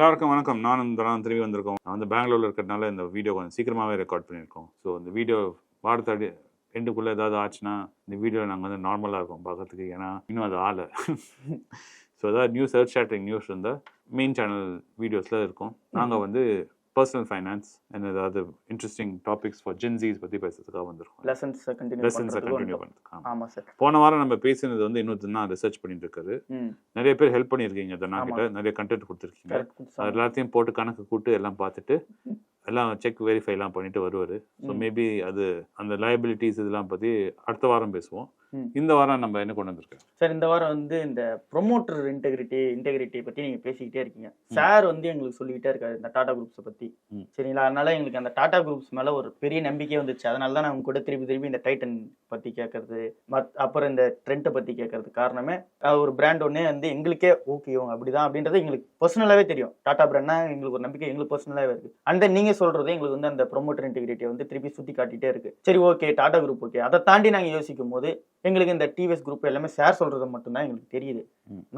எல்லாருக்கும் வணக்கம். நானும் தரம் திரும்பி வந்திருக்கோம். நான் வந்து பெங்களூர்ல இருக்கிறதுனால இந்த வீடியோ கொஞ்சம் சீக்கிரமாகவே ரெக்கார்ட் பண்ணியிருக்கோம். ஸோ இந்த வீடியோ வாரத்தடி ரெண்டுக்குள்ளே ஏதாவது ஆச்சுன்னா இந்த வீடியோ நாங்கள் வந்து நார்மலாக இருக்கும் பார்க்கறதுக்கு. ஏன்னா இன்னும் அது ஆளை ஸோ ஏதாவது நியூஸ் சர்ச் ஷேட்டிங் நியூஸ் இருந்தால் மெயின் சேனல் வீடியோஸில் இருக்கும் நாங்கள் வந்து பர்சனல் ஃபைனான்ஸ் and ஏதாவது interesting topics for Gen Zs பற்றி பேசுறதுக்காக வந்திருக்கோம். லெசன்ஸ் கண்டினியூ லெசன்ஸை கண்டினியூ பண்ணுறதுக்காக ஆமா. சார் போன வாரம் நம்ம பேசினது வந்து இன்னொரு நான் ரிசர்ச் பண்ணிட்டு இருக்காரு. நிறைய பேர் ஹெல்ப் பண்ணியிருக்கீங்க ஆமா. கிட்ட நிறைய கண்டென்ட் கொடுத்துருக்கீங்க. எல்லாத்தையும் போட்டு கணக்கு கூட்டு எல்லாம் பார்த்துட்டு எல்லாம் செக் வெரிஃபை எல்லாம் பண்ணிட்டு வருவார். ஸோ. மேபி அது அந்த லயபிலிட்டிஸ் இதெல்லாம் பற்றி அடுத்த வாரம் பேசுவோம். இந்த வாரம் நம்ம என்ன கொண்டு வந்திருக்கோம்? சார் இந்த வாரம் வந்து இந்த ப்ரொமோட்டர் இன்டெகிரிட்டி இன்டெகிரிட்டி பத்தி நீங்க பேசிக்கிட்டே இருக்கீங்க. சார் வந்து எங்களுக்கு சொல்லிக்கிட்டே இருக்காரு இந்த டாடா குரூப்ஸை பத்தி. ம். சரிங்களா? அதனால எங்களுக்கு அந்த டாடா குரூப்ஸ் மேல ஒரு பெரிய நம்பிக்கை வந்துச்சு. அதனால தான் நான் உங்க கூட திருப்பி திருப்பி இந்த டைட்டன் பத்தி கேட்கறது மத் அப்புறம் இந்த ட்ரெண்ட்டை பத்தி கேட்கறது காரணமே ஒரு பிராண்ட் ஒன்னே வந்து எங்களுக்கே ஓகே இவங்க அப்படிதான் அப்படின்றது எங்களுக்கு பர்சனலாவே தெரியும். டாடா பிராண்ட்னா எங்களுக்கு ஒரு நம்பிக்கை எங்களுக்கு பர்சனலாவே இருக்கு. அந்த நீங்க சொல்றது எங்களுக்கு வந்து அந்த ப்ரொமோட்டர் இன்டெகிரிட்டியை வந்து திருப்பி சுத்தி காட்டிட்டே இருக்கு. சரி ஓகே டாடா குரூப் ஓகே அதை தாண்டி நாங்க யோசிக்கும் போது எங்களுக்கு இந்த டிவிஎஸ் குரூப் எல்லாமே ஷேர் சொல்றது மட்டும்தான் எங்களுக்கு தெரியுது.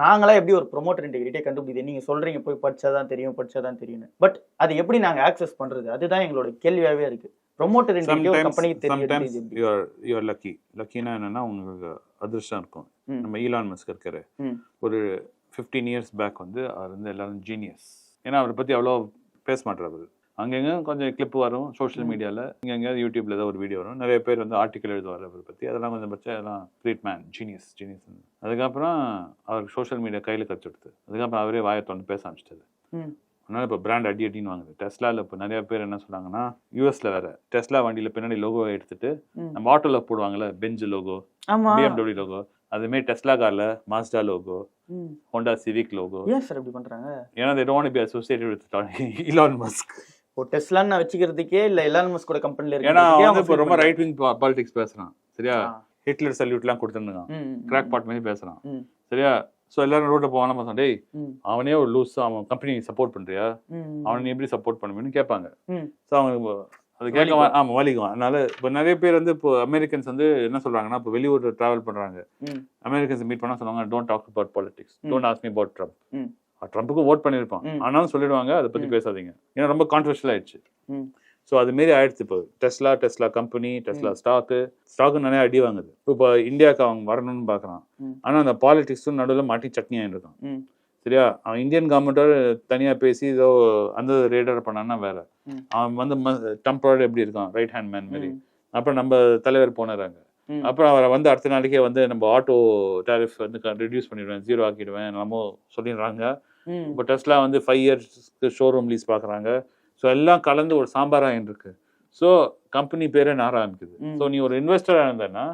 நாங்களா எப்படி ஒரு ப்ரொமோட்டர் இன்டெகிரிட்டியை கண்டுபிடிது நீங்க சொல்றீங்க போய் படிச்சாதான் தெரியும் படிச்சாதான் தெரியும் பட் அது எப்படி நாங்க ஆக்சஸ் பண்றது? அதுதான் எங்களோட கேள்வியாவே இருக்கு. ப்ரொமோட்டர் இன்டெகிரிட்டி கம்பெனிக்கு தெரியும் யூஆர் யூஆர் லக்கி லக்கினா என்னன்னா உங்களுக்கு அதிர்ஷ்டம் இருக்கும். நம்ம ஈலான் மஸ்க் இருக்காரு ம். ஒரு ஃபிஃப்டீன் இயர்ஸ் பேக் வந்து அவர் வந்து எல்லாரும் ஜீனியஸ் ஏன்னா அவரை பற்றி அவ்வளோ பேச மாட்டார் அவர். அங்கங்க கொஞ்சம் கிளிப் வரும் சோஷியல். மீடியாவில் இங்கே யூடியூப்ல ஏதாவது ஒரு வீடியோ வரும். நிறைய பேர் வந்து ஆர்டிக்கல் எழுதுவார் அவரை பற்றி அதெல்லாம் கொஞ்சம் பட்சம் எல்லாம் கிரேட் மேன் ஜீனியஸ் ஜீனியஸ் அதுக்கப்புறம் அவருக்கு சோஷியல் மீடியா கையில் கற்று கொடுத்து அதுக்கப்புறம் அவரே வாயை திறந்து பேச ஆரம்பிச்சிட்டாரு. ம். அதனால இப்போ பிராண்ட் அடி அடின்னு வாங்குது. டெஸ்லாவில் இப்போ நிறைய பேர் என்ன சொல்றாங்கன்னா யூஎஸ்ல வேற. டெஸ்லா வண்டியில் பின்னாடி லோகோ எடுத்துட்டு. நம்ம ஆட்டோவில் போடுவாங்கல்ல பெஞ்ச் லோகோ பிஎம்டபிள்யூ லோகோ அதுமாரி டெஸ்லா கார்ல Mazda logo. Honda Civic logo ஏன் சார் இப்படி பண்றாங்க? ஏன்னா want to be associated with Elon Musk ஓ டெஸ்லான்னு வச்சுக்கிறதுக்கே இல்ல எலான் மஸ்கோட கம்பெனில ஏன்னா இருக்கிறதுக்கே அவன் வந்து அவங்க இப்போ ரொம்ப. ரைட் விங் பாலிடிக்ஸ் பேசுறான் சரியா. ஹிட்லர் சல்யூட்லாம் கொடுத்துருந்தாங்க ம், ம், கிராக் பாட் மாதிரி பேசுறான். சரியா ஸோ எல்லாரும் ரோட்ல போவான பார்த்தோம் டேய் அவனே ஒரு லூஸ் அவன் கம்பெனி சப்போர்ட் பண்றியா. அவனை எப்படி சப்போர்ட் பண்ணுவேன்னு கேட்பாங்க. ஸோ அவங்க அது கேட்க. ஆமா வலிக்கும் அதனால இப்போ நிறைய பேர் வந்து இப்போ அமெரிக்கன்ஸ் வந்து என்ன சொல்றாங்கன்னா இப்போ வெளியூர் டிராவல் பண்றாங்க. அமெரிக்கன்ஸ் மீட் பண்ணா சொல்லுவாங்க don't talk about politics. Don't ask me about Trump. ட்ரம்ப்புக்கு vote பண்ணியிருப்பான். ஆனாலும் சொல்லிடுவாங்க அதை பத்தி. பேசாதீங்க ஏன்னா ரொம்ப கான்ட்ரவர்ஷியல் ஆயிடுச்சு. ஸோ அது மாரி ஆயிடுச்சு இப்போ Tesla Tesla company Tesla stock stock நிறைய அடி வாங்குது இப்போ இந்தியாவுக்கு அவங்க வரணும்னு பார்க்கறான். ஆனா அந்த பாலிடிக்ஸும் நடுவில் மாட்டி சட்னி இருக்கான் ம். சரியா அவன் இந்தியன் கவர்மெண்டோட தனியா பேசி ஏதோ அந்த ரேடர் பண்ணான்னா வேற. அவன் வந்து டம்போட எப்படி இருக்கான் ரைட் ஹேண்ட் மேன் மாதிரி ம். அப்புறம் நம்ம தலைவர் போனாராங்க ம். அப்புறம் அவரை வந்து அடுத்த நாளைக்கே வந்து நம்ம ஆட்டோ டாரிஃப் வந்து ரெடியூஸ் பண்ணிடுவேன் ஜீரோ ஆக்கிடுவேன் நம்ம சொல்லிடுறாங்க. இப்போ டெஸ்லா வந்து ஃபைவ் இயர்ஸ்க்கு ஷோரூம் லீஸ் பார்க்குறாங்க ஸோ எல்லாம் கலந்து ஒரு சாம்பாராக இருக்கு ஸோ கம்பெனி பேரே நார ஆரம்பிக்குது. ஸோ நீ ஒரு இன்வெஸ்டராக இருந்தேன்னா.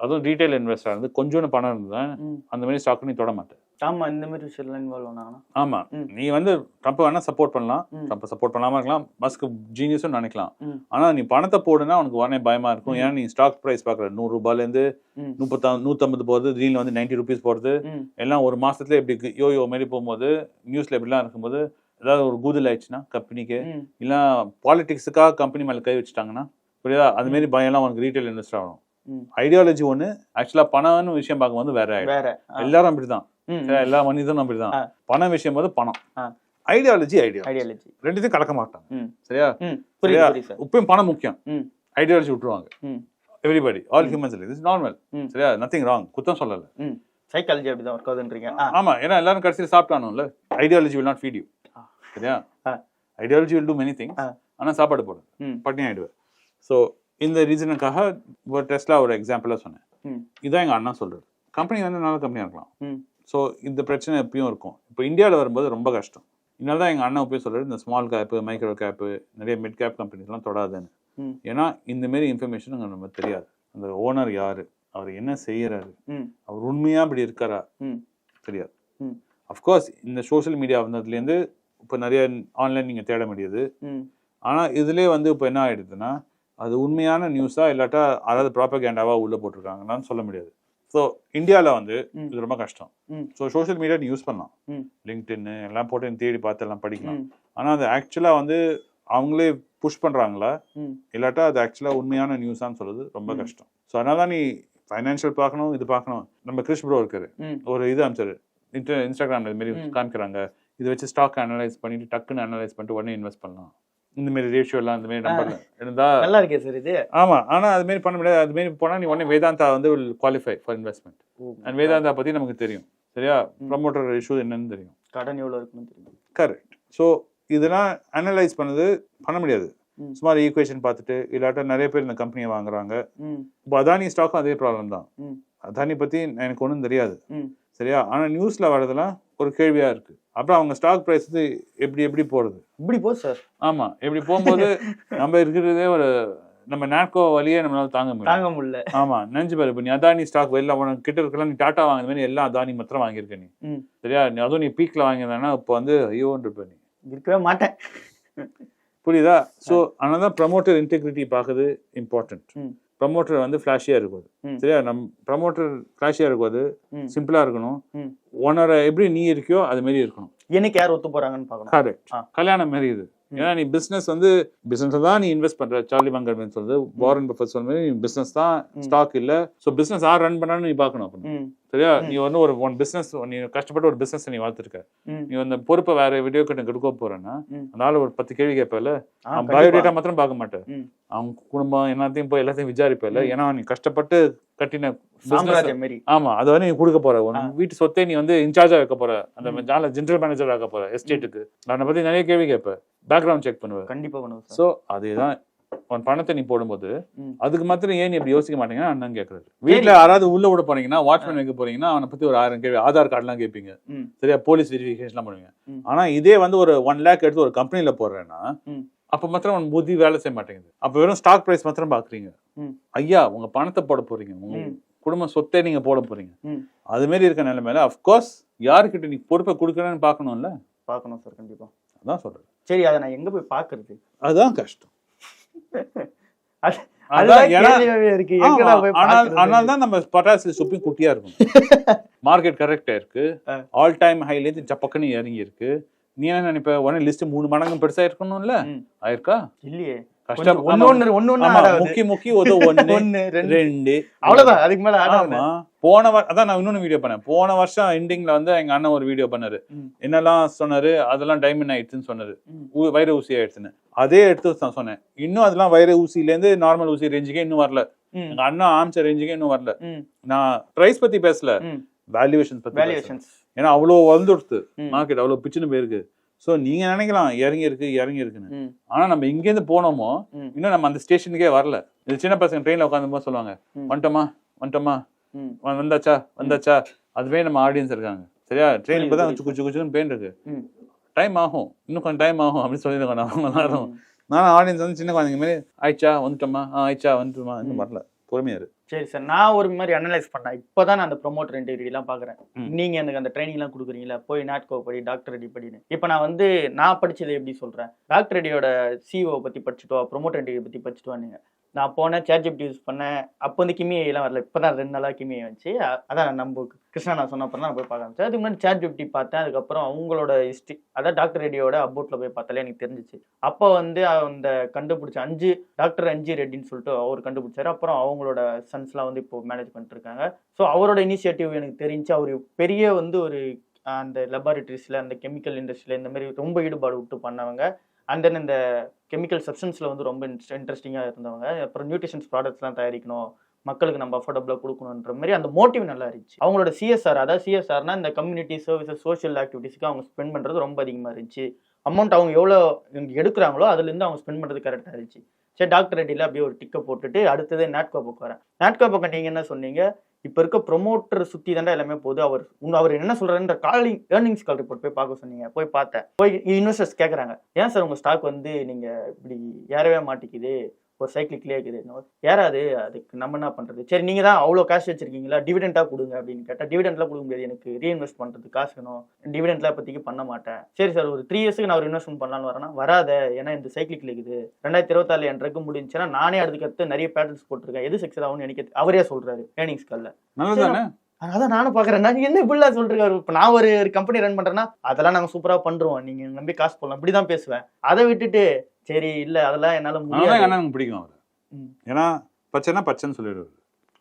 அதுவும் ரீட்டைல் இன்வெஸ்டராக இருந்து கொஞ்சோண்டு பணம் இருந்தா ம். அந்த மாதிரி ஸ்டாக் நீ தொட மாட்டேன் ஆமா இந்த மாதிரி விஷயம்லாம் இன்வால்வ் ஆனாங்கன்னா ஆமா. நீ வந்து ட்ரம்ப் வேணா சப்போர்ட் பண்ணலாம். ட்ரம்ப் சப்போர்ட் பண்ணாம இருக்கலாம் மஸ்க் ஜீனியஸும் நினைக்கலாம். ஆனா நீ பணத்தை போடுனா உனக்கு உடனே பயமா இருக்கும். ஏன்னா நீ ஸ்டாக் பிரைஸ் பாக்குற நூறு ரூபாயில இருந்து. முப்பத்தா நூத்தம்பது போகுது திடீர்னு வந்து நைன்டி ருபீஸ் போறது. எல்லாம் ஒரு மாசத்துல இப்படி யோ யோ மாதிரி போகும்போது நியூஸ்ல இப்படிலாம் இருக்கும்போது ஏதாவது ஒரு கூதல் ஆயிடுச்சுன்னா கம்பெனிக்கு. இல்ல பாலிடிக்ஸுக்காக கம்பெனி மேல கை வச்சுட்டாங்கன்னா புரியுதா அது மாதிரி பயம் எல்லாம் உனக்கு ரீட்டைல் இன்வெஸ்ட் ஆகணும். ஐடியாலஜி ஒண்ணு ஆக்சுவலா பணம்னு விஷயம் பார்க்கும்போது வேற வேற. எல்லாரும் அப்படிதான்? எல்லா மனிதனும் அப்படிதான். பணம் விஷயம் போது பணம். ஐடியாலஜி ஐடியா ஐடியாலஜி ரெண்டுத்தையும் கலக்க மாட்டாங்க. சரியா சரியா? இப்பயும் பணம் முக்கியம். ஐடியாலஜி விட்டுருவாங்க. Everybody all. Humans is normal. சரியா நத்திங் ராங் குத்தம் சொல்லல சைக்காலஜி அப்படிதான் ஒர்க் ஆகுதுன்றீங்க. ஆமா ஏன்னா எல்லாரும் கடைசியில் சாப்பிட்டானும்ல ideology will not feed you. சரியா. Ideology will do many things ஆ. ஆனா சாப்பாடு போடும். பட்டினி ஆயிடுவேன் ஸோ இந்த ரீசனுக்காக ஒரு டெஸ்ட்லா ஒரு எக்ஸாம்பிளாக சொன்னேன். இதான் எங்க அண்ணா சொல்றது கம்பெனி வந்து நல்ல கம்பெனியாக இருக்கலாம். ஸோ இந்த பிரச்சனை எப்பயும் இருக்கும் இப்போ இந்தியாவில் வரும்போது ரொம்ப கஷ்டம் இதனால தான் எங்கள் அண்ணன் போய் சொல்றாரு இந்த ஸ்மால் கேப்பு மைக்ரோ கேப்பு நிறைய மிட் கேப் கம்பெனிஸ்லாம் தொடாதுன்னு. ஏன்னா இந்த மாரி இன்ஃபர்மேஷன் அங்கே நம்ம தெரியாது அந்த ஓனர் யாரு அவர் என்ன செய்யறாரு ம். அவர் உண்மையா அப்படி இருக்காரா. தெரியாது. அஃப்கோர்ஸ் இந்த சோஷியல் மீடியா வந்ததுலேருந்து இப்போ நிறைய ஆன்லைன் நீங்கள் தேட முடியுது. ஆனால் இதுலேயே வந்து இப்போ என்ன ஆயிடுதுன்னா அது உண்மையான நியூஸா இல்லாட்டா அதாவது ப்ராப்பகேண்டாவா உள்ள போட்டிருக்காங்கன்னு சொல்ல முடியாது ஸோ இந்தியாவில் வந்து. இது ரொம்ப கஷ்டம். ஸோ சோஷியல் மீடியா நீ யூஸ் பண்ணலாம் ம். லிங்க்டின் எல்லாம் போட்டு தேடி பார்த்து எல்லாம் படிக்கலாம். ஆனால் அது ஆக்சுவலாக வந்து அவங்களே புஷ் பண்ணுறாங்களா. இல்லாட்டா அது ஆக்சுவலாக உண்மையான நியூஸான்னு சொல்றது ரொம்ப. கஷ்டம் ஸோ அதனால தான் நீ ஃபைனான்ஷியல் பார்க்கணும் இது பார்க்கணும் நம்ம கிறிஸ் ப்ரோ இருக்காரு. ஒரு இது இன்ஸ்டா இன்ஸ்டாகிராம்ல இது மாதிரி. காமிக்கிறாங்க இதை வச்சு ஸ்டாக் அனலைஸ் பண்ணிட்டு டக்குன்னு அனலைஸ் பண்ணிட்டு உடனே இன்வெஸ்ட் பண்ணலாம் இந்த மாதிரி ரேஷியோ எல்லாம் இந்த மாதிரி நம்பர்ல இருந்தா நல்லா இருக்கே சார் இது? ஆமா ஆனா அது மாதிரி பண்ண முடியாது. அது மாதிரி போனா நீ உடனே வேதாந்தா வந்து qualify for investment and Vedanta பத்தி நமக்கு தெரியும். சரியா? ப்ரமோட்டர் இஷ்யூ என்னன்னு தெரியும். கடன் எவ்வளவு இருக்குன்னு தெரியும். கரெக்ட் ஸோ இதெல்லாம் அனலைஸ் பண்ணது பண்ண முடியாது. சுமார் ஈக்குவேஷன் பார்த்துட்டு இல்லாட்ட நிறைய பேர் இந்த கம்பெனியை வாங்குறாங்க. இப்போ அதானி ஸ்டாக்கும் அதே ப்ராப்ளம் தான். அதானி பத்தி எனக்கு ஒன்றும் தெரியாது. சரியா? ஆனா நியூஸ்ல வரதெல்லாம் ஒரு கேள்வியா இருக்கு. அப்புறம் அவங்க ஸ்டாக் பிரைஸ் எப்படி எப்படி போறது? இப்படி போ சார் ஆமா இப்படி போகும்போது நம்ம இருக்கிறதே ஒரு நம்ம நாட்கோ வழியே நம்மளால தாங்க முடியும் தாங்க முடியல. ஆமா நினைச்சு பாரு இப்ப நீ அதானி ஸ்டாக் வெளில உனக்கு கிட்ட இருக்கலாம் நீ டாட்டா வாங்குற மாதிரி எல்லாம் அதானி மாத்திரம் வாங்கியிருக்க நீ. சரியா? நீ அதுவும் நீ பீக்ல வாங்கியிருந்தா இப்போ வந்து ஐயோன்னு இருப்ப நீ. இருக்கவே மாட்டேன். புரியுதா? ஸோ அதனால தான் ப்ரமோட்டர் இன்டெகிரிட்டி பார்க்குறது இம்பார்ட்டன்ட் ப்ரமோட்டர் வந்து ஃப்ளாஷியாக இருக்கும். சரியா? நம் ப்ரமோட்டர் ஃப்ளாஷியாக இருக்கும் சிம்பிளாக இருக்கணும். உன்னோட எப்படி நீ இருக்கியோ அது மாதிரி இருக்கணும். எனக்கு யார் ஒத்து போறாங்கன்னு பார்க்கணும். கரெக்ட். கல்யாணம் மாதிரி இது. ஏன்னா நீ பிசினஸ் வந்து பிசினஸ் தான் நீ இன்வெஸ்ட் பண்ற. சார்லி மங்கர் சொல்றது வாரன் பஃபட் சொல்ற மாதிரி பிசினஸ் தான் ஸ்டாக் இல்ல. சோ பிசினஸ் யார் ரன் பண்ணான்னு நீ பார்க்கணும் அப்ப. சரியா? நீ வந்து ஒரு ஒன் பிசினஸ் நீ கஷ்டப்பட்டு ஒரு பிசினஸ் நீ வளர்த்துருக்க. ம். நீ அந்த பொறுப்பை வேற வீடியோ கிட்ட கொடுக்க போறேன்னா. அதனால ஒரு பத்து கேள்வி கேட்பல அவன். பயோடேட்டா மாத்திரம் பார்க்க மாட்டேன். அவங்க குடும்பம் எல்லாத்தையும் போய் எல்லாத்தையும் விசாரிப்பல ஏன்னா நீ கஷ்டப்பட்டு கட்டின ஆமா அதை வந்து நீ கொடுக்க போற. உன் வீட்டு சொத்தை நீ வந்து இன்சார்ஜா வைக்க போற. அந்த ஜால ஜெனரல் மேனேஜர் ஆக்க போற எஸ்டேட்டுக்கு நான் பத்தி நிறைய கேள்வி கேட்பேன். பேக்ரவுண்ட் செக் பண்ணுவேன். கண்டிப்பா பண்ணுவோம் சார். சோ அதேதான் உன் பணத்தை நீ போடும்போது. அதுக்கு மாத்திரம் ஏன் இப்படி யோசிக்க மாட்டீங்கன்னா அண்ணன் கேட்கறாரு வீட்டுல யாராவது உள்ள விட போனீங்கன்னா வாட்ச்மேன் வைக்க போறீங்கன்னா அவனை பத்தி ஒரு ஆயிரம் கேள்வி ஆதார் கார்டுலாம் கேட்பீங்க. ம். சரியா? போலீஸ் வெரிஃபிகேஷன்லாம் பண்ணுவீங்க. ஆனா இதே வந்து ஒரு ஒன் லேக் எடுத்து ஒரு கம்பெனில போடுறேன்னா அப்ப மாத்திரம் உன் புத்தி வேலை செய்ய மாட்டேங்குது. அப்ப வெறும் ஸ்டாக் பிரைஸ் மாத்திரம் பாக்குறீங்க. ஐயா உங்க பணத்தை போட போறீங்க. உங்க. குடும்ப சொத்தை நீங்க போட போறீங்க. அது மாதிரி இருக்க நிலைமையில அஃப்கோர்ஸ் யாருக்கிட்ட நீ பொறுப்பை கொடுக்கணும்னு பார்க்கணும்ல பார்க்கணும் சார் கண்டிப்பா. அதான் சொல்றேன். சரி அதை நான் எங்க போய் பாக்குறது? அதுதான் கஷ்டம். அது அதான் அதுதான் ஏன்னா- கேள்வியாவே இருக்கு. எங்கடா ஆமா, போய் ஆனால் பாக்குறது? ஆனால் தான் நம்ம பட்டாசு சுப்பி குட்டியா இருக்கும் மார்க்கெட் கரெக்டா இருக்கு. ஆல் டைம் ஹைல இருந்து இறங்கி இருக்கு நீ என்ன நினைப்ப? உடனே லிஸ்ட் மூணு மடங்கு பெருசா இருக்கணும்ல. ஆயிருக்கா? இல்லையே. முக்கி முக்கி ஒண்ணு ஒண்ணு ரெண்டு. அவ்வளவுதான். அதுக்கு மேல போன அதான் நான் இன்னொன்னு வீடியோ பண்ணேன். போன வருஷம் எண்டிங்ல வந்து எங்க அண்ணன் ஒரு வீடியோ பண்ணாரு. என்னெல்லாம் சொன்னாரு? அதெல்லாம் டைமண்ட் ஆயிடுச்சுன்னு சொன்னாரு. வைர ஊசி ஆயிடுச்சுன்னு. அதே எடுத்து நான் சொன்னேன். இன்னும் அதெல்லாம் வைர ஊசில இருந்து நார்மல் ஊசி ரேஞ்சுக்கே இன்னும் வரல. எங்க அண்ணா ஆமிச்ச ரேஞ்சுக்கே இன்னும் வரல. நான் பிரைஸ் பத்தி பேசல. வேல்யூவேஷன் பத்தி ஏன்னா அவ்வளோ வந்துடுத்து. ம். மார்க்கெட் அவ்வளோ பிச்சுன்னு போயிருக்கு. ஸோ நீங்க நினைக்கலாம் இறங்கி இருக்கு இறங்கி இருக்குன்னு ஆனா நம்ம இங்கேருந்து போனோமோ. இன்னும் நம்ம அந்த ஸ்டேஷனுக்கே வரல. இது சின்ன பசங்க ட்ரெயினில் உட்காந்து போது சொல்லுவாங்க. வந்துட்டோமா வந்துட்டோமா? வந்தாச்சா? வந்தாச்சா? அதுவே நம்ம ஆடியன்ஸ் இருக்காங்க. சரியா? ட்ரெயின் இப்போ தான் குச்சு குச்சுன்னு பெயின் இருக்கு டைம் ஆகும். இன்னும் கொஞ்சம் டைம் ஆகும் அப்படின்னு சொல்லியிருக்கோம் நம்ம எல்லாரும். ம். நானும் ஆடியன்ஸ் வந்து சின்ன குழந்தைங்க மாதிரி ஆயிடுச்சா? வந்துட்டோமா? ஆ ஆயிடுச்சா? வந்துட்டுமா? இன்னும் வரல. பொறுமையா இரு. சரி சார் நான் ஒரு மாதிரி அனலைஸ் பண்ணேன். இப்போதான் நான் அந்த ப்ரொமோட்டர் இன்டெகிரிட்டிலாம் பார்க்குறேன் ம். நீங்க எனக்கு அந்த ட்ரைனிங்லாம் கொடுக்குறீங்களா போய் நாட்கோ படி டாக்டர் ரெடி படின்னு. இப்போ நான் வந்து நான் படிச்சதை எப்படி சொல்றேன்? டாக்டர் ரெடியோட சிஓ பத்தி படிச்சுட்டு வா ப்ரொமோட்டர் இன்டெகிரி பத்தி படிச்சுட்டு வா நீங்க. நான் போனேன் சேட்ஜிபிடி யூஸ் பண்ணேன். அப்போ வந்து கிமி வரல. இப்போ தான் ரெண்டு நாளாக கிமி வந்துச்சு. அதான் நம்ம கிருஷ்ணா நான் சொன்ன அப்புறம் தான் நான் போய் பார்க்க ஆரம்பிச்சேன். அதுக்கு முன்னாடி சேட்ஜிபிடி பார்த்தேன். அதுக்கப்புறம் அவங்களோட ஹிஸ்ட்ரி அதான் டாக்டர் ரெடியோட அபோட்டில் போய் பார்த்தாலே எனக்கு தெரிஞ்சிச்சு. அப்போ வந்து அந்த கண்டுபிடிச்ச அஞ்சு டாக்டர் அஞ்சு ரெட்டின்னு சொல்லிட்டு அவர் கண்டுபிடிச்சாரு. அப்புறம் அவங்களோட சன்ஸ்லாம் வந்து இப்போ மேனேஜ் பண்ணிட்டு இருக்காங்க. ஸோ அவரோட இனிஷியேட்டிவ் எனக்கு தெரிஞ்சு அவர் பெரிய வந்து ஒரு அந்த லெபார்டரிஸில் அந்த கெமிக்கல் இண்டஸ்ட்ரியில் இந்த மாதிரி ரொம்ப ஈடுபாடு விட்டு பண்ணவங்க. அண்ட் தென் இந்த கெமிக்கல் சப்ஸ்டன்ஸ்ல வந்து ரொம்ப இன்ட்ரெஸ்டிங்காக இருந்தவங்க. அப்புறம் நியூட்ரிஷன்ஸ் ப்ராடக்ட்ஸ்லாம் தயாரிக்கணும். மக்களுக்கு நம்ம அஃபோர்டபுளாக கொடுக்கணுன்ற மாதிரி அந்த மோட்டிவ் நல்லா இருந்துச்சு. அவங்களோட சிஎஸ்ஆர் அதாவது சிஎஸ்ஆர்னா இந்த கம்யூனிட்டி சர்வீசஸ் சோஷியல் ஆக்டிவிட்டீஸ்க்கு அவங்க ஸ்பெண்ட் பண்ணுறது ரொம்ப அதிகமாக இருந்துச்சு. அமௌண்ட் அவங்க எவ்வளோ இங்கே எடுக்கிறாங்களோ அதுலேருந்து அவங்க ஸ்பெண்ட் பண்ணுறது கரெக்டாக இருந்துச்சு. சரி டாக்டர் ரெட்டியில் அப்படியே ஒரு டிக்கை போட்டுட்டு அடுத்தது நாட்கோ பக்கம் வரேன். நாட்கோ பக்கம் நீங்கள் என்ன சொன்னீங்க? இப்போ இருக்க ப்ரொமோட்டர் சுற்றி தாண்டா எல்லாமே போகுது. அவர் அவர் என்ன சொல்றாருன்ற காலிங் ஏர்னிங்ஸ் கால் ரிப்போர்ட் போய் பார்க்க சொன்னீங்க. போய் பார்த்தேன். போய் இன்வெஸ்டர்ஸ் கேட்குறாங்க ஏன் சார் உங்கள் ஸ்டாக் வந்து நீங்கள் இப்படி ஏறவே மாட்டேங்குது? ஒரு சைக்கிளிக்லேயே இருக்குது. ஏறாது அதுக்கு நம்ம என்ன பண்ணுறது சரி நீங்கள் தான் அவ்வளோ காசு வச்சிருக்கீங்களா? டிவிடெண்டாக கொடுங்க அப்படின்னு கேட்டால் டிவிடெண்ட்லாம் கொடுக்க முடியாது. எனக்கு ரீஇன்வெஸ்ட் பண்ணுறது காசு வேணும். டிவிடெண்ட்லாம் இப்போதைக்கு பண்ண மாட்டேன். சரி சார் ஒரு த்ரீ இயர்ஸ்க்கு நான் ஒரு இன்வெஸ்ட்மெண்ட் பண்ணலாம்னு வரேன்னா வராத. ஏன்னா இந்த சைக்கிளிக் இருக்குது. ரெண்டாயிரத்தி இருபத்தாறு என் ட்ரக் முடிஞ்சுன்னா நானே அதுக்கு அடுத்து நிறைய பேட்டர்ன்ஸ் போட்டிருக்கேன். எது சக்ஸஸ் ஆகும்னு எனக்கு அவரே சொல்றாரு ஏர்னிங்ஸ் காலில் நல்லதானே அதான் நானும் பாக்குறேன். நான் என்ன இப்படிலாம் சொல்றாரு இப்ப நான் ஒரு ஒரு கம்பெனி ரன் பண்றேன்னா அதெல்லாம் நாங்க சூப்பரா பண்றோம் நீங்க நம்பி காசு போடலாம். இப்படிதான் பேசுவேன். அதை விட்டுட்டு சரி இல்ல அதெல்லாம் என்னால முடியாது. பிடிக்கும் அவர். ஏன்னா பச்சைன்னா பச்சைன்னு சொல்லிடுவாரு.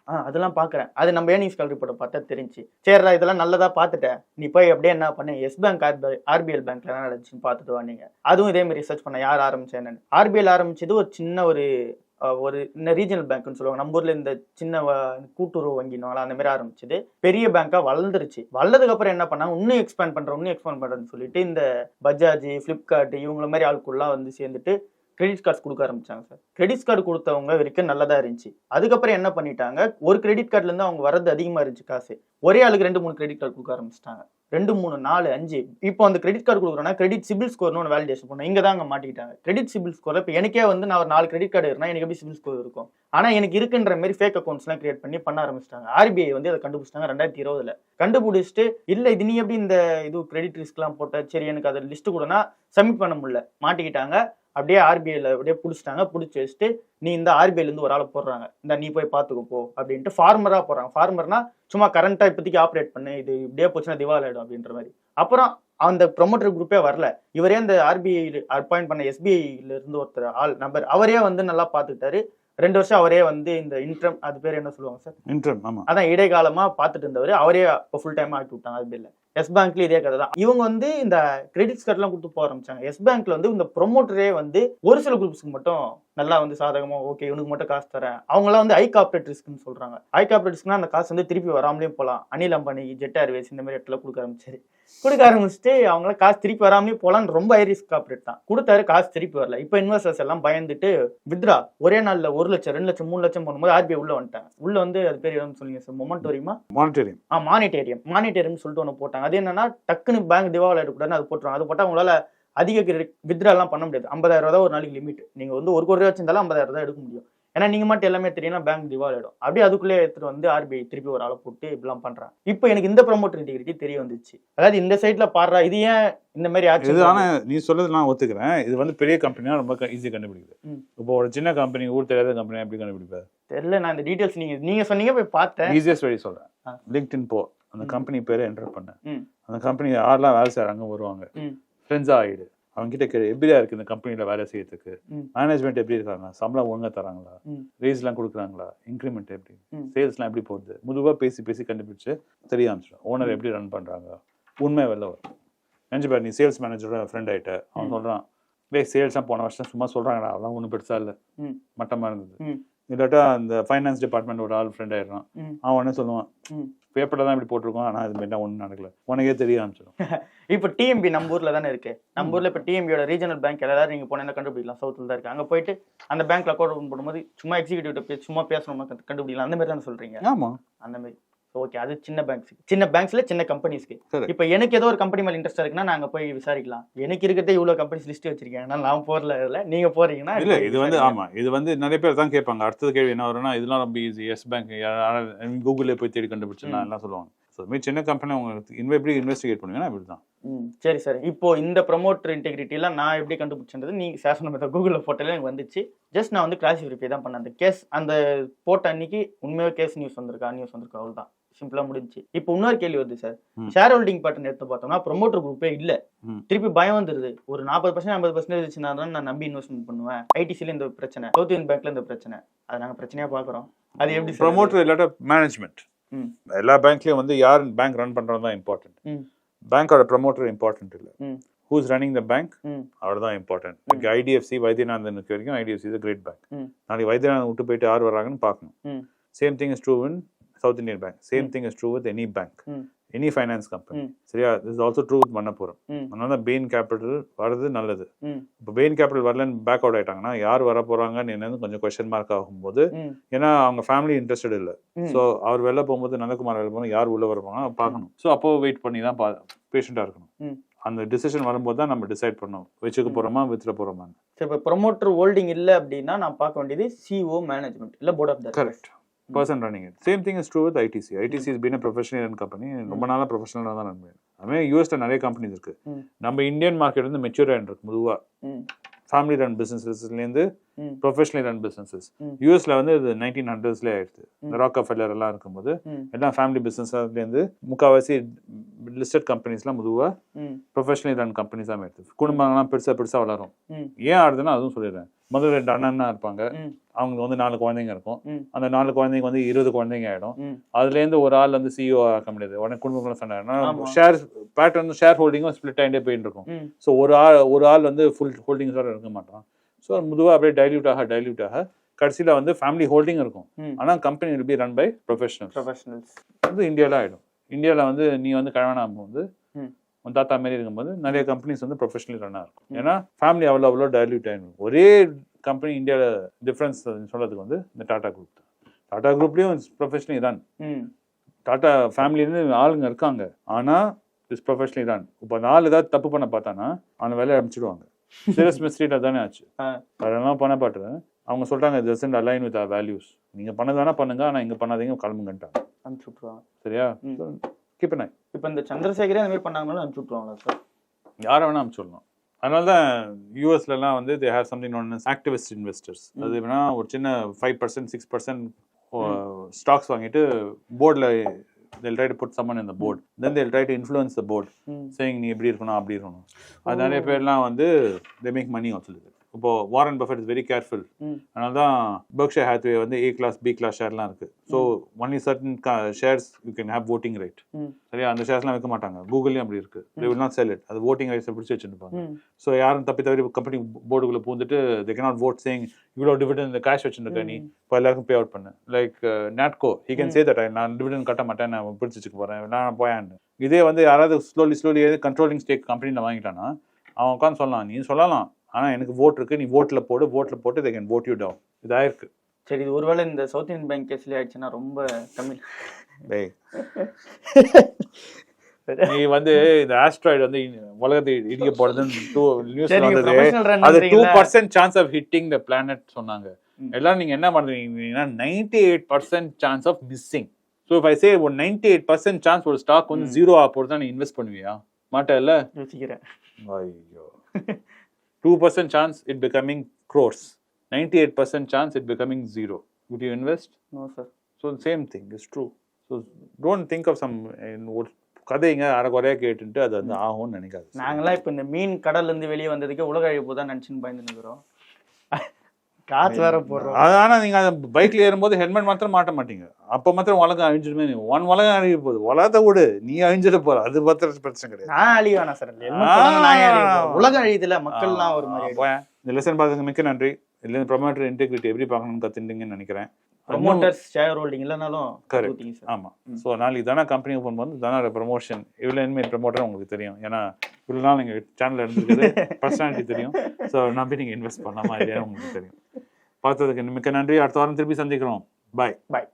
ஆ அதெல்லாம் பார்க்குறேன் அது நம்ம ஏர்னிங்ஸ் கால் ரிப்போர்ட்டை பார்த்தா தெரிஞ்சு. சரிடா இதெல்லாம் நல்லதா பார்த்துட்டேன். நீ போய் அப்படியே என்ன பண்ணு எஸ் பேங்க் ஆர்பிஐ ஆர்பிஎல் பேங்க்ல என்ன நடந்துச்சுன்னு பார்த்துட்டு வா நீங்க. அதுவும் இதே மாதிரி ரிசர்ச் பண்ண யார் ஆரம்பிச்சேன்னு ஆர்பிஎல் ஆரம்பிச்சது ஒரு சின்ன ஒரு ஒரு இந்த ரீஜனல் பேங்க்னு சொல்லுவாங்க. நம்ம ஊர்ல இந்த சின்ன வ- கூட்டுறவு வங்கினால அந்த மாதிரி ஆரம்பிச்சது. பெரிய பேங்க்கா வளர்ந்துருச்சு. வளர்ந்ததுக்கு அப்புறம் என்ன பண்ணாங்க? இன்னும் எக்ஸ்பேண்ட் பண்றோம் இன்னும் எக்ஸ்பேண்ட் பண்றேன்னு சொல்லிட்டு இந்த பஜாஜ் பிளிப்கார்ட் இவங்கள மாதிரி ஆட்கள்லாம் வந்து சேர்ந்துட்டு கிரெடிட் கார்ட்ஸ் கொடுக்க ஆரம்பிச்சாங்க சார் கிரெடிட் கார்டு கொடுத்தவங்க வரைக்கும் நல்லதா இருந்துச்சு. அதுக்கப்புறம் என்ன பண்ணிட்டாங்க? ஒரு கிரெடிட் கார்டுல இருந்து அவங்க வரது அதிகமா இருந்துச்சு காசு. ஒரே ஆளுக்கு ரெண்டு மூணு கிரெடிட் கார்டு கொடுக்க ஆரம்பிச்சிட்டாங்க. ரெண்டு மூணு நாலு அஞ்சு. இப்போ அந்த கிரெடிட் கார்டு கொடுக்குறோம்னா கிரெடிட் சிபில் ஸ்கோர்னு ஒன்று வேலிடேஷன் பண்ணோம் இங்கே தான் அங்க மாட்டிக்கிட்டாங்க. கிரெடிட் சிபில் ஸ்கோர் இப்போ எனக்கே வந்து நான் ஒரு நாலு கிரெடிட் கார்டு இருந்தால் எனக்கு எப்படி சிபில் ஸ்கோர் இருக்கும்? ஆனால் எனக்கு இருக்குன்ற மாதிரி ஃபேக் அக்கௌண்ட்ஸ்லாம் கிரியேட் பண்ணி பண்ண ஆரம்பிச்சிட்டாங்க. ஆர்பிஐ வந்து அதை கண்டுபிடிச்சிட்டாங்க ரெண்டாயிரத்தி இருபதுல. கண்டுபிடிச்சிட்டு இல்லை இது நீ எப்படி இந்த இது கிரெடிட் ரிஸ்க்லாம் போட்ட? சரி எனக்கு அதை லிஸ்ட் கூடனா சப்மிட் பண்ண முடியல. மாட்டிக்கிட்டாங்க. அப்படியே ஆர்பிஐல அப்படியே பிடிச்சிட்டாங்க. பிடிச்சி வச்சுட்டு நீ இந்த ஆர்பிஐல இருந்து ஒரு ஆளை போடுறாங்க. இந்த நீ போய் பாத்துக்கோ போ. அப்படின்ட்டு ஃபார்மரா போடுறாங்க. ஃபார்மர்னா சும்மா கரண்டா இப்போதைக்கு ஆப்ரேட் பண்ணு. இது இப்படியே போச்சுன்னா திவால் ஆயிடும். அப்படின்ற மாதிரி. அப்புறம் அந்த ப்ரொமோட்டர் குரூப்பே வரல. இவரே அந்த ஆர்பிஐ அப்பாயிண்ட் பண்ண எஸ்பிஐல இருந்து ஒருத்தர் ஆள் நம்பர் அவரே வந்து நல்லா பாத்துக்கிட்டாரு. ரெண்டு வருஷம் அவரே வந்து இந்த இன்ட்ரம் அது பேர் என்ன சொல்லுவாங்க சார்? இன்ட்ரம் ஆமா. அதான் இடைக்காலமா பார்த்துட்டு இருந்தவர். அவரே இப்போ ஃபுல் டைமா ஆக்கி விட்டாங்க ஆர்பிஐல எஸ் பேங்க்ல இதே கதை தான். இவங்க வந்து இந்த கிரெடிட் கார்ட்லாம் கொடுத்து போக ஆரம்பிச்சாங்க. எஸ் பேங்க்ல வந்து இந்த ப்ரொமோட்டரே வந்து ஒரு சில குரூப்ஸ்க்கு மட்டும் நல்லா வந்து சாதகமா ஓகே இவனுக்கு மட்டும் காசு தரேன். அவங்களாம் வந்து ஐ கார்பரேட் ரிஸ்க்னு சொல்றாங்க. ஐ கார்பரேட் ரிஸ்க்னா அந்த காசு வந்து திருப்பி வராமலே போகலாம். அனில் அம்பானி ஜெட் ஏர்வேஸ் இந்த மாதிரி இடத்துல கொடுக்க ஆரம்பிச்சாரு. கொடுக்க ஆரம்பிச்சுட்டு அவங்களாம் காசு திருப்பி வராமலே போகலான்னு ரொம்ப ஹை ரிஸ்க் கார்பரேட் தான். கொடுத்தாரு காசு திருப்பி வரல. இப்போ இன்வெஸ்டர்ஸ் எல்லாம் பயந்துட்டு வித்ரா ஒரே நாள்ல ஒரு லட்சம் ரெண்டு லட்சம் மூணு லட்சம் போகும்போது ஆர்பிஐ உள்ள வந்துட்டாங்க உள்ள வந்து அது பேர் என்னன்னு சொல்லுங்க சார் மொமெண்டோரியமா மானிட்டரிங் ஆ மானிட்டேரியம் மானிட்டேரியம் சொல்லிட்டு ஒன்று போட்டாங்க. அது என்னன்னா டக்குன்னு பேங்க் திவால் ஆயிடக்கூடாதுன்னு அது போட்டுருவாங்க. அது போட்டால் உங்களால அதிக வித்ரா எல்லாம் பண்ண முடியாது. ஐம்பதாயிரம் ரூபா தான் ஒரு நாளைக்கு லிமிட் நீங்க வந்து ஒரு கோடி ரூபா வச்சிருந்தாலும் ஐம்பதாயிரம் தான் எடுக்க முடியும். ஏன்னா நீங்க மட்டும் எல்லாமே தெரியும் பேங்க் திவால் ஆயிடும். அப்படியே அதுக்குள்ளே எடுத்துட்டு வந்து ஆர்பிஐ திருப்பி ஒரு ஆளை போட்டு இப்படிலாம் பண்றாங்க. இப்போ எனக்கு இந்த ப்ரொமோட்டர் இன்டிகிரிட்டி தெரிய வந்துச்சு. அதாவது இந்த சைட்ல பாடுறா இது ஏன் இந்த மாதிரி இது ஆச்சு ஆனா நீ சொல்றது நான் ஒத்துக்கிறேன். இது வந்து பெரிய கம்பெனியா ரொம்ப ஈஸியாக கண்டுபிடிக்குது. இப்போ ஒரு சின்ன கம்பெனி ஊர் தெரியாத கம்பெனி எப்படி கண்டுபிடிப்பாரு தெரியல நான் இந்த டீடைல்ஸ் நீங்க நீங்க சொன்னீங்க போய் பார்த்தேன். ஈஸியஸ்ட் வழி சொல்றேன். ஆ. லிங்க்டின் போ. அந்த. கம்பெனி பேரை என்டர் பண்ண. ம். அந்த கம்பெனி யாரெல்லாம் வேலை செய்றாங்க வருவாங்க. ஃப்ரெண்ட்ஸா ஆயிடு. அவங்க கிட்ட கேளு எப்படியா இருக்கு இந்த கம்பெனில வேலை செய்யறதுக்கு. மேனேஜ்மெண்ட் எப்படி இருக்காங்க சம்பளம் ஒழுங்கா தராங்களா. ரேஸ்லாம் கொடுக்குறாங்களா இன்க்ரிமெண்ட் எப்படி. சேல்ஸ்லாம் எப்படி போகுது முதுவா பேசி பேசி கண்டுபிடிச்சு தெரிய ஆரம்பிச்சிடும் ஓனர் எப்படி ரன் பண்றாங்க உண்மை வெளில வரும் நினைச்சு பாரு நீ சேல்ஸ் மேனேஜரோட ஃப்ரெண்ட் ஆயிட்ட அவன். சொல்றான் டேய் சேல்ஸ்லாம் போன வருஷம் சும்மா சொல்றாங்கடா அதெல்லாம் ஒன்றும் பெருசா இல்லை ம். மட்டமா இருந்தது. இல்லாட்டா அந்த ஃபைனான்ஸ் டிபார்ட்மெண்ட் ஒரு ஆள் ஃப்ரெண்ட் ஆயிடுறான். அவன் உடனே சொல்லுவான். பேப்பர்ல தான் இப்படி போட்டிருக்கோம். ஆனா இது மாதிரிலாம் ஒன்றும் நடக்கல. உனக்கே தெரிய ஆரம்பிச்சிடும். இப்போ டிஎம்பி நம்ம ஊர்ல தானே இருக்கு. நம்ம ஊர்ல இப்போ டிஎம்பியோட ரீஜனல் பேங்க் எல்லாரும் நீங்க போனீங்கன்னா கண்டுபிடிக்கலாம். சவுத்தில் தான் இருக்கு. அங்க போயிட்டு அந்த பேங்க்ல அக்கௌண்ட் ஓப்பன் பண்ணும்போது சும்மா எக்ஸிக்யூட்டிவ் சும்மா பேசணும்னா கண்டு- கண்டுபிடிக்கலாம். அந்த மாதிரி தானே சொல்றீங்க? ஆமா. அந்த மாதிரி ஓகே அது சின்ன பேங்க்ஸ் சின்ன பேங்க்ஸ்ல சின்ன கம்பெனிஸ்க்கு. இப்போ எனக்கு ஏதோ ஒரு கம்பெனி மேல இன்ட்ரெஸ்ட் இருக்குன்னா நாங்க போய் விசாரிக்கலாம். எனக்கு இருக்கிறதே இவ்வளவு கம்பெனிஸ் லிஸ்ட் வச்சிருக்கேன். நான் போறல இல்ல நீங்க போறீங்கன்னா இல்ல இது வந்து. ஆமா இது வந்து நிறைய பேர் தான் கேட்பாங்க. அடுத்தது கேள்வி என்ன வரும்னா இதெல்லாம் ரொம்ப ஈஸி எஸ் பேங்க் கூகுள்ல போய் தேடி கண்டுபிடிச்சிடலாம். எல்லாம் சொல்லுவாங்க. ஸோ மீ சின்ன கம்பெனி உங்களுக்கு இன்வெ எப்படி இன்வெஸ்டிகேட் பண்ணுவீங்கன்னா இப்படி தான் சரி சரி. இப்போ இந்த ப்ரொமோட்டர் இன்டெகிரிட்டி எல்லாம் நான் எப்படி கண்டுபிடிச்சது நீங்க சேஷன் நம்ம கூகுளில் போட்டாலே எனக்கு வந்துச்சு. ஜஸ்ட் நான் வந்து கிளாஸ் வெரிஃபை தான் பண்ணேன். அந்த கேஸ் அந்த போட்ட அன்னைக்கு உண்மையாக கேஸ் நியூஸ் வந்திருக்கா நியூஸ் வந்திருக்கா அவ்வளவுதான். சிம்பிளா முடிஞ்சுச்சு இப்போ இன்னொரு கேள்வி வருது சார். ஷேர் ஹோல்டிங் பேட்டர்ன் எடுத்து பார்த்தோம்னா ப்ரொமோட்டர் குரூப்பே இல்ல. திருப்பி பயம் வந்துருது ஒரு நாற்பது பர்சன்ட் ஐம்பது பர்சன்டேஜ் வச்சுனா தான் நான் நம்பி இன்வெஸ்ட்மெண்ட் பண்ணுவேன் ஐடிசில இந்த பிரச்சனை சவுத் இந்தியன் பேங்க்ல இந்த பிரச்சனை அதை நாங்க பிரச்சனையா பாக்குறோம் அது எப்படி? ப்ரொமோட்டர் இல்லாட்ட மேனேஜ்மெண்ட். எல்லா பேங்க்லயும் வந்து யார் பேங்க் ரன் பண்றது தான் இம்பார்ட்டன்ட். பேங்கோட ப்ரொமோட்டர் இம்பார்ட்டன்ட் இல்ல. Who's running the bank. அவர் தான் இம்பார்ட்டன்ட் ஐடிஎஃப்சி வைத்தியநாதனுக்கு வரைக்கும் ஐடிஎஃப்சி இஸ் கிரேட் பேங்க். நாளைக்கு வைத்தியநாதன் விட்டு போயிட்டு யார் வராங்கன்னு பார்க்கணும். Same thing is true in South Indian Bank same thing is true with any bank. Any finance company. சரியா this also true with Manappuram. அதனால தான் பெயின் கேபிட்டல் வர்றது நல்லது. இப்போ பெயின் கேபிட்டல் வரலன்னு பேக் அவுட் ஆயிட்டாங்கன்னா யார் வர போறாங்கன்னு என்னன்னு கொஞ்சம் கொஸ்டின் மார்க் ஆகும்போது ம். ஏன்னா அவங்க ஃபேமிலி இன்ட்ரெஸ்டட் இல்லை. ஸோ அவர் வெளில போகும்போது நந்தகுமார் வெளில போகும்போது யார் உள்ள வர போறாங்க பார்க்கணும் ஸோ அப்போ வெயிட் பண்ணி தான் பா பேஷண்ட்டாக இருக்கணும் ம். அந்த டிசிஷன் வரும்போது தான் நம்ம டிசைட் பண்ணணும் வச்சுக்க. போறோமா வித்துட போறோமான்னு சரி இப்போ ப்ரொமோட்டர் ஹோல்டிங் இல்ல அப்படின்னா நான் பார்க்க வேண்டியது சிஓ மேனேஜ்மெண்ட் இல்ல board of correct person running it same thing is true with ITC ITC is been professional company ரொம்ப நாளாக ப்ரொஃபஷனலாக தான் பண்ணுது அதுமாதிரி யூஎஸ்ல நிறைய கம்பெனிஸ் இருக்கு ம். நம்ம இந்தியன் மார்க்கெட் வந்து மெச்சூர் ஆகிட்டு இருக்கு முதுவா ம். Family run பிசினஸ்லேருந்து. Professional run businesses. யூஎஸ்ல வந்து இது நைன்டீன் ஹண்ட்ரட்ஸ்லேயே ஆயிடுது இந்த. ராக் ஃபெல்லர் எல்லாம் இருக்கும்போது ம். எல்லாம் ஃபேமிலி பிஸ்னஸ்லேருந்து முக்கால்வாசி லிஸ்டட் கம்பெனிஸ்லாம் முதுவா ம். ப்ரொஃபஷனலி ரன் கம்பெனிஸ் தான் எடுத்து குடும்பங்கள்லாம் பெருசாக பெருசாக வளரும். ஏன் ஆடுதுன்னா அதுவும் சொல்லிடுறேன் முதல்ல ரெண்டு அண்ணன்னா இருப்பாங்க ம். அவங்க வந்து நாலு குழந்தைங்க இருக்கும். அந்த நாலு குழந்தைங்க வந்து இருபது குழந்தைங்க ஆயிடும் ம். அதுலேருந்து ஒரு ஆள் வந்து சிஇஓ ஆக்க முடியாது உடனே குடும்பங்களும் சொன்னாங்க. ஷேர் பேட்டர்ன் ஷேர் ஹோல்டிங்கும் ஸ்பிளிட் ஆகிட்டே போயிட்டு இருக்கும். ஸோ ஒரு ஆள் ஒரு ஆள் வந்து ஃபுல் ஹோல்டிங்ஸோட இருக்க மாட்டான் ஸோ முதுவாக அப்படியே டைல்யூட் ஆக டைல்யூட் ஆக கடைசியில் வந்து ஃபேமிலி ஹோல்டிங் இருக்கும். ஆனால் company will be run by professionals professionals வந்து இந்தியாவில் ஆகிடும் இந்தியாவில் வந்து நீ வந்து கழவனாகும் போது ம். உன் தாத்தா மாரி இருக்கும்போது நிறைய கம்பெனிஸ் வந்து ப்ரொஃபஷனலி ரன்னாக இருக்கும். ஏன்னா ஃபேமிலி அவ்வளோ அவ்வளோ டைல்யூட் ஆகிடும் ஒரே கம்பெனி இந்தியாவில் டிஃப்ரென்ஸ் சொல்கிறதுக்கு வந்து இந்த டாடா குரூப் தான். டாடா குரூப்லேயும் ப்ரொஃபஷனலி ரன் ம். டாடா ஃபேமிலியிலேருந்து ஆளுங்க இருக்காங்க. ஆனால் இஸ் ப்ரொஃபஷனலி ரன் இப்போ அந்த ஆள் ஏதாவது தப்பு பண்ண பார்த்தானா அவனை வேலையை அனுப்பிச்சிடுவாங்க. சீரியஸ் மிஸ்டேட் தானே ஆச்சு. அதெல்லாம் பண்ண பாட்டுறேன் அவங்க சொல்கிறாங்க ஜஸ்ட் அலைன் வித் வேல்யூஸ் நீங்கள் பண்ணதானா பண்ணுங்க ஆனால் இங்கே பண்ணாதீங்க கிளம்புங்கன்ட்டாங்க. சரியா? கீப் நாய் இப்போ இந்த சந்திரசேகரே அந்த மாதிரி பண்ணாங்கனாலும் அனுப்பிச்சு விட்ருவாங்களா சார் யாரை வேணா அனுப்பிச்சிடலாம் அதனால தான் யூஎஸ்லலாம் வந்து they have something one activist investors அது வேணா ஒரு சின்ன five percent six percent stocks வாங்கிட்டு போர்டில் they'll try to put someone in the board. then they'll try to influence the board. ம். Saying நீ இப்படி இருக்கணும் அப்படி இருக்கணும். அது நிறைய பேர்லாம் வந்து they make money also இப்போ Warren Buffett is very careful அதனால தான் பர்க்ஷர் ஹேத்வே வந்து ஏ கிளாஸ் பி கிளாஸ் ஷேர்லாம் இருக்கு. So only certain shares you can have voting right சரியா? அந்த ஷேர்ஸ்லாம் வைக்க மாட்டாங்க. கூகுள்லயும் அப்படி இருக்கு. They will not sell it. அது voting ரைட்ஸை பிடிச்சி வச்சுருப்பாங்க. ஸோ யாரும் தப்பி தவறி கம்பெனி போர்டுக்குள்ள பூந்துட்டு தே cannot vote saying இவ்வளோ டிவிடன் இந்த கேஷ் வச்சுருக்க நீ இப்போ எல்லாருக்கும் பே அவுட் பண்ணு. Like Natco he can say that நான் டிவிடன் கட்ட மாட்டேன் நான் பிடிச்சி வச்சுக்க போறேன். நான் போயான்னு இதே வந்து யாராவது ஸ்லோலி ஸ்லோலி கண்ட்ரோலிங் ஸ்டேக் கம்பெனியில் வாங்கிட்டானா அவன் உட்காந்து சொல்லலாம். நீ சொல்லலாம். ஆனா எனக்கு vote இருக்கு. நீ voteல போடு. voteல போட்டு they can vote you down. இதாயிருக்கு சரி இது ஒருவேளை இந்த சவுத் இந்தியன் பேங்க் கேஸ்ல ஆயிடுச்சுன்னா ரொம்ப தமிழ். டேய். நீ வந்து இந்த ஆஸ்ட்ராய்டு வந்து உலகத்தை இடிக்க போறதுன்னு டூ நியூஸ் சரி வந்தது. அது two percent chance of hitting the planet சொன்னாங்க. எல்லாம் நீங்க என்ன பண்றீங்கன்னா ninety eight percent chance of missing so if I say ஒரு நைன்டி எயிட் பர்சன்ட் சான்ஸ் ஒரு ஸ்டாக் வந்து. ஜீரோ ஆக தான் நீ இன்வெஸ்ட் பண்ணுவியா? மாட்டல யோசிக்கிறேன். ஐயோ. Two percent chance it becoming crores ninety eight percent chance it becoming zero would you invest so same thing is true so don't think of some ஒரு கதைங்க அரைக்குறையா கேட்டுட்டு அது வந்து ஆகும்னு நினைக்காது நாங்களாம் இப்போ இந்த மீன் கடல்ல இருந்து வெளியே வந்ததுக்கு உலக அழிப்பு தான் நினச்சின்னு பயந்து நிற்கிறோம் காசு வேற போடுறோம். அது ஆனா நீங்க அந்த பைக்ல ஏறும்போது ஹெல்மெட் மாத்திரம் மாட்ட மாட்டீங்க. அப்ப மாத்திரம் உலகம் அழிஞ்சிடுமே நீ ஒன் உலகம் அழிய போகுது. உலகத்தை விடு. நீ அழிஞ்சிட போற. அது மாத்திரம் பிரச்சனை கிடையாது. நான் அழிய வேணாம் சார்? உலகம் அழியுதுல மக்கள்லாம் ஒரு மாதிரி. இந்த லெசன் பார்த்ததுக்கு மிக்க நன்றி. இதுல ப்ரொமோட்டர் இன்டெகிரிட்டி எப்படி பார்க்கணும்னு கத்துட்டீங்கன்னு நினைக்கிறேன். ப்ரொமோட்டர்ஸ் ஷேர் ஹோல்டிங் இல்லைனாலும் சார் ஆமா. ஸோ நாளைக்கு தானே கம்பெனி ஓப்பன் பண்ணும்போது தானே ப்ரமோஷன் இவ்வளோ இனிமேல் ப்ரமோட்டர் உங்களுக்கு தெரியும். ஏன்னா இவ்வளோ நாள் நீங்கள் சேனலில் இருந்திருக்குது பர்சனாலிட்டி தெரியும். ஸோ நம்பி நீங்கள் இன்வெஸ்ட் பண்ணலாமா இல்லையா உங்களுக்கு தெரியும். பார்த்ததுக்கு மிக்க நன்றி. அடுத்த வாரம் திருப்பி சந்திக்கிறோம். பாய் பாய்